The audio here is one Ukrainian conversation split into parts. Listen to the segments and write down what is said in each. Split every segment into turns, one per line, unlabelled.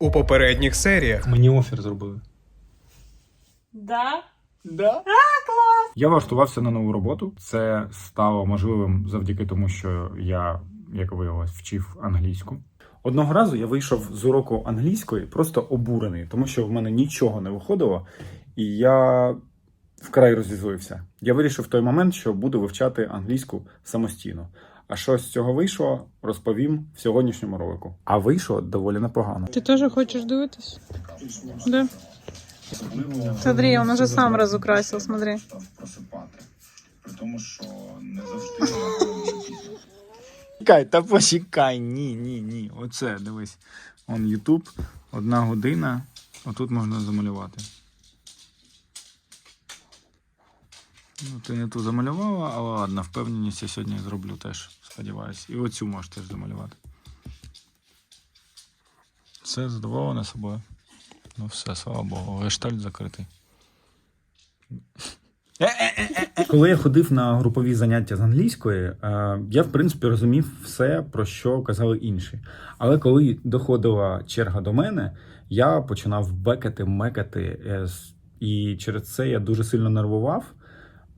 У попередніх серіях
Мені офер зробили.
Да?
Да? Я влаштувався на нову роботу. Це стало можливим завдяки тому, що я, як виявилось, вчив англійську. Одного разу я вийшов з уроку англійської просто обурений, тому що в мене нічого не виходило, і я вкрай розізлився. Я вирішив в той момент, що буду вивчати англійську самостійно. А що з цього вийшло, розповім в сьогоднішньому ролику. А вийшло доволі непогано.
Ти теж хочеш дивитись? Да. Смотри, он уже сам разукрасил, смотри.
просипати. При тому, що не завжди
Чекай, та почекай, ні, ні, ні. Оце, дивись. Он Ютуб, одна година. Отут можна замалювати. Ну, ти не ту замалювала, але ладно, впевненість я сьогодні зроблю теж, сподіваюсь. І оцю можеш теж замалювати. Все задоволена собою. Ну все, слава Богу, гештальт закритий. Коли я ходив на групові заняття з англійської, е, я в принципі розумів все, про що казали інші. Але коли доходила черга до мене, я починав бекати, мекати, е, і через це я дуже сильно нервував.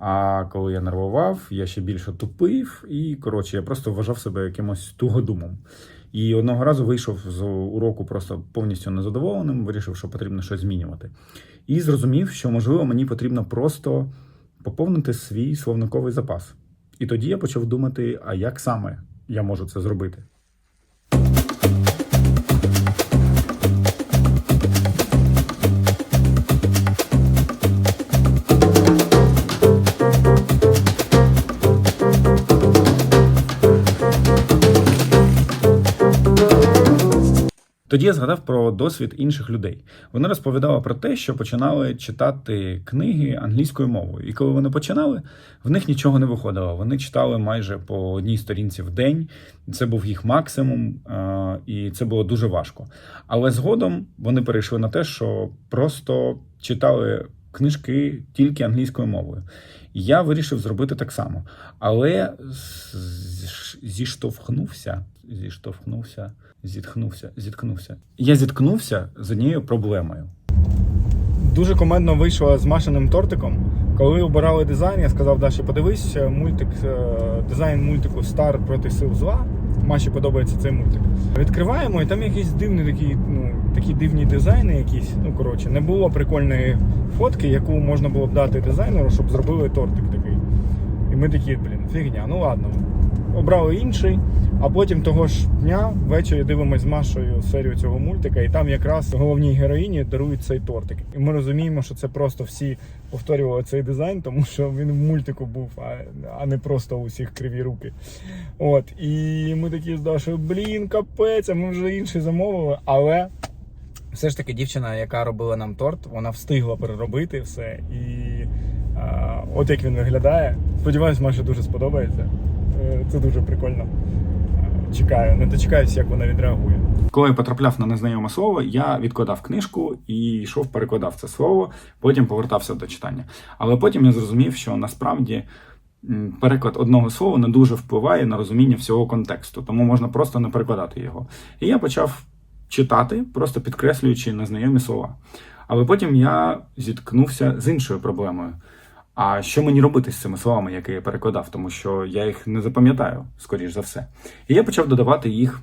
А коли я нервував, я ще більше тупив, і коротше, я просто вважав себе якимось тугодумом. І одного разу вийшов з уроку просто повністю незадоволеним, вирішив, що потрібно щось змінювати. І зрозумів, що можливо мені потрібно просто поповнити свій словниковий запас. І тоді я почав думати, а як саме я можу це зробити. Тоді я згадав про досвід інших людей. Вони розповідали про те, що починали читати книги англійською мовою. І коли вони починали, в них нічого не виходило. Вони читали майже по одній сторінці в день. Це був їх максимум, е, і це було дуже важко. Але згодом вони перейшли на те, що просто читали книжки тільки англійською мовою. Я вирішив зробити так само. Але зіштовхнувся, зіштовхнувся, зітхнувся, зіткнувся. Я зіткнувся з однією проблемою. Дуже комедно вийшло з машиним тортиком. Коли обирали дизайн, я сказав Даші, подивись мультик, е, дизайн мультику Стар проти сил зла. Маші подобається цей мультик. Відкриваємо, і там якісь дивні такі, ну, такі дивні дизайни, якісь. Ну коротше, не було прикольної фотки, яку можна було б дати дизайнеру, щоб зробили тортик такий. І ми такі, блін, фігня, ну ладно. Обрали інший, а потім того ж дня ввечері дивимось з Машою серію цього мультика, і там якраз головній героїні дарують цей тортик. І ми розуміємо, що це просто всі повторювали цей дизайн, тому що він в мультику був, а, а не просто у всіх криві руки. От, і ми такі з Дашою, блін, капець, а ми вже інший замовили, але. Все ж таки, дівчина, яка робила нам торт, вона встигла переробити все. І а, от як він виглядає. Сподіваюсь, Маші дуже сподобається. Е, Це дуже прикольно. Е, Чекаю, не дочекаюся, як вона відреагує. Коли я потрапляв на незнайоме слово, я відкладав книжку і йшов, перекладав це слово, потім повертався до читання. Але потім я зрозумів, що насправді переклад одного слова не дуже впливає на розуміння всього контексту, тому можна просто не перекладати його. І я почав читати, просто підкреслюючи незнайомі слова. Але потім я зіткнувся з іншою проблемою. А що мені робити з цими словами, які я перекладав, тому що я їх не запам'ятаю, скоріш за все. І я почав додавати їх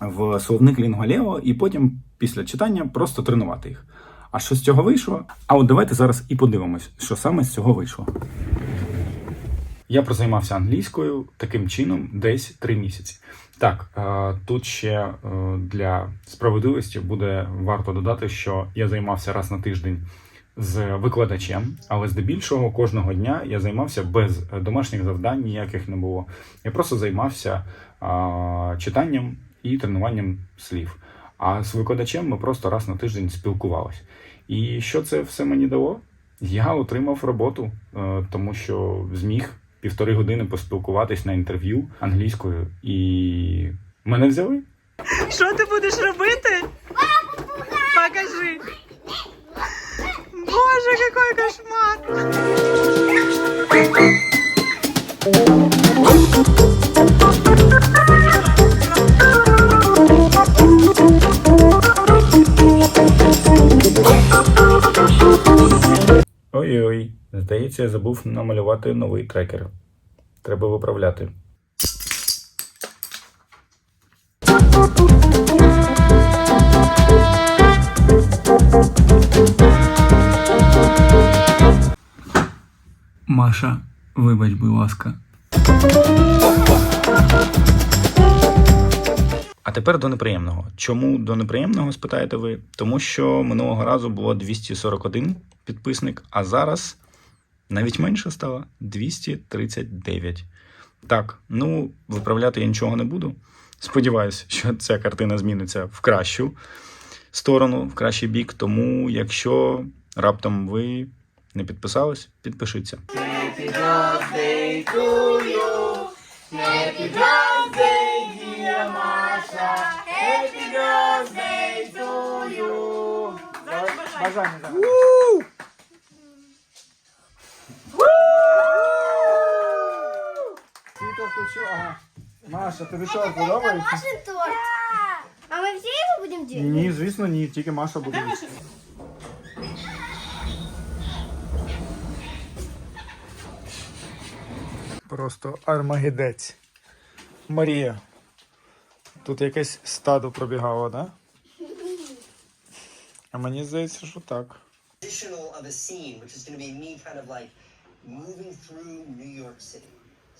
в словник Лінголео, і потім після читання просто тренувати їх. А що з цього вийшло? А от давайте зараз і подивимось, що саме з цього вийшло. Я прозаймався англійською таким чином десь три місяці. Так, е, тут ще е, для справедливості буде варто додати, що я займався раз на тиждень з викладачем, але здебільшого кожного дня я займався без домашніх завдань, ніяких не було. Я просто займався читанням і тренуванням слів. А з викладачем ми просто раз на тиждень спілкувалися. І що це все мені дало? Я отримав роботу, е, тому що зміг півтори години поспілкуватись на інтерв'ю англійською, і мене взяли.
Що ти будеш робити? Покажи. Боже, який кошмар!
Здається, я забув намалювати новий трекер. Треба виправляти. Маша, вибач, будь ласка. А тепер до неприємного. Чому до неприємного, спитаєте ви? Тому що минулого разу було 241 підписник, а зараз навіть менше стало 239. Так, ну виправляти я нічого не буду. Сподіваюсь, що ця картина зміниться в кращу сторону, в кращий бік. Тому, якщо раптом ви не підписались, підпишіться.
Світло включу, ага. Маша, тобі що подобається?
Машин торт. А мы все его будем делать?
Ні, звісно, ні, тільки Маша буде. їсти. Просто армагедець. Марія. Тут якесь стадо пробігало, да? А мені здається, що так.
additional of a scene, which is going to be me kind of like moving through New York City.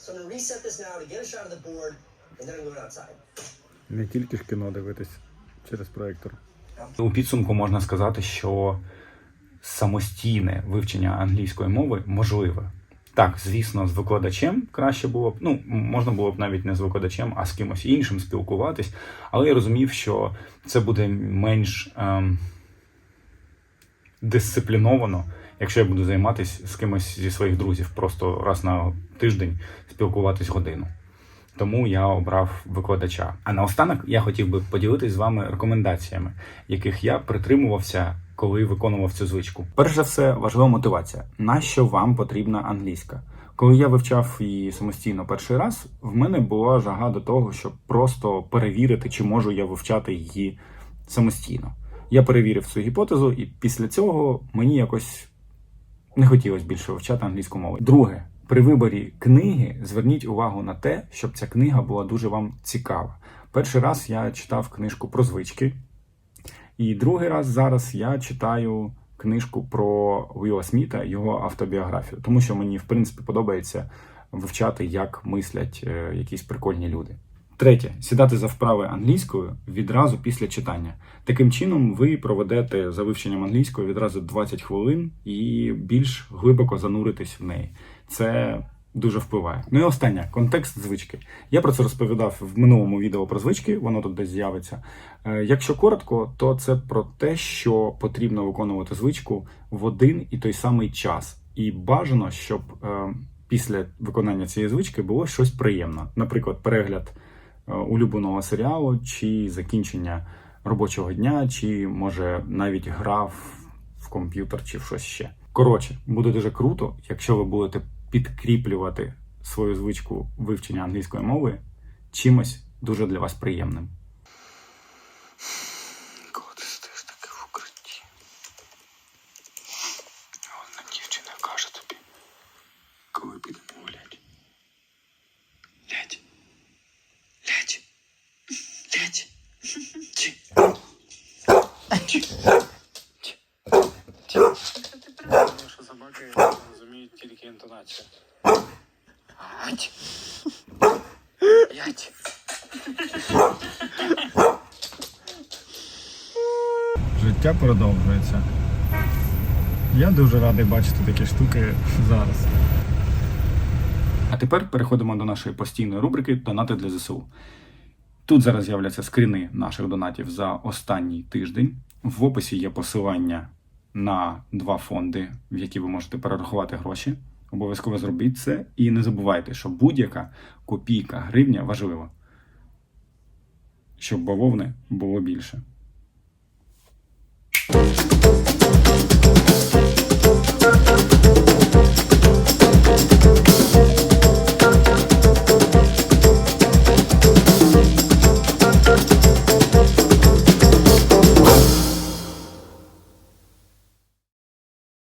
So I'm going to reset this now to get a shot of the board, and then I'm going outside.
Не тільки ж кіно дивитись через проєктор. У підсумку можна сказати, що самостійне вивчення англійської мови можливе. Так, звісно, з викладачем краще було б, ну, можна було б навіть не з викладачем, а з кимось іншим спілкуватись. Але я розумів, що це буде менш ем, дисципліновано, якщо я буду займатися з кимось зі своїх друзів, просто раз на тиждень спілкуватись годину. Тому я обрав викладача. А наостанок я хотів би поділитись з вами рекомендаціями, яких я притримувався, коли виконував цю звичку. Перш за все, важлива мотивація. На що вам потрібна англійська? Коли я вивчав її самостійно перший раз, в мене була жага до того, щоб просто перевірити, чи можу я вивчати її самостійно. Я перевірив цю гіпотезу, і після цього мені якось не хотілося більше вивчати англійську мову. Друге, при виборі книги зверніть увагу на те, щоб ця книга була дуже вам цікава. Перший раз я читав книжку про звички, і другий раз зараз я читаю книжку про Уіла Сміта, його автобіографію, тому що мені в принципі подобається вивчати, як мислять е, якісь прикольні люди. Третє сідати за вправи англійською відразу після читання. Таким чином, ви проведете за вивченням англійської відразу 20 хвилин і більш глибоко зануритесь в неї. Це дуже впливає. Ну і останнє контекст звички. Я про це розповідав в минулому відео про звички, воно тут десь з'явиться. Е, Якщо коротко, то це про те, що потрібно виконувати звичку в один і той самий час. І бажано, щоб е, після виконання цієї звички було щось приємне. Наприклад, перегляд улюбленого серіалу, чи закінчення робочого дня, чи може навіть гра в комп'ютер, чи в щось ще. Коротше, буде дуже круто, якщо ви будете підкріплювати свою звичку вивчення англійської мови чимось дуже для вас приємним. Коли ти сидиш таки в укритті, одна дівчина каже тобі, коли підемо гуляти. Лядь. Лядь. Лядь. Чи.
Що собаки розуміють тільки інтонацію.
Життя продовжується. Я дуже радий бачити такі штуки зараз. А тепер переходимо до нашої постійної рубрики Донати для ЗСУ. Тут зараз з'являться скріни наших донатів за останній тиждень. В описі є посилання на два фонди, в які ви можете перерахувати гроші. Обов'язково зробіть це і не забувайте, що будь-яка копійка гривня важлива, щоб бавовни було більше.